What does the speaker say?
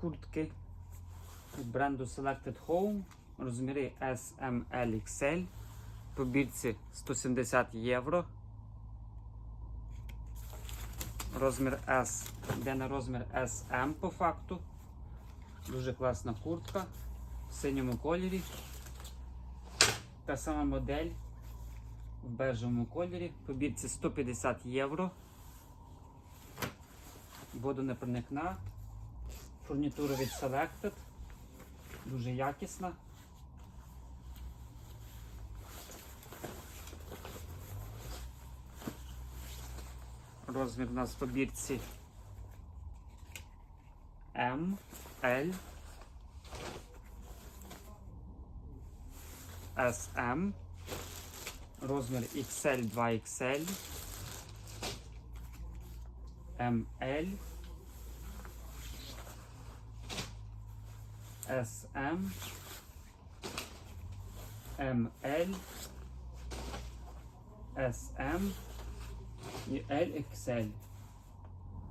куртки від бренду Selected Home. Розміри S, M, L, XL. По бірці 170 євро. Розмір S йде на розмір SM по факту. Дуже класна куртка в синьому кольорі. Та сама модель в бежевому кольорі. По бірці 150 євро. Водонепроникна. Фурнітура від Selected. Дуже якісна. Розмір у нас по бірці М, L, SM, розмір XL 2XL, ML, SM, ML, SM і LXL.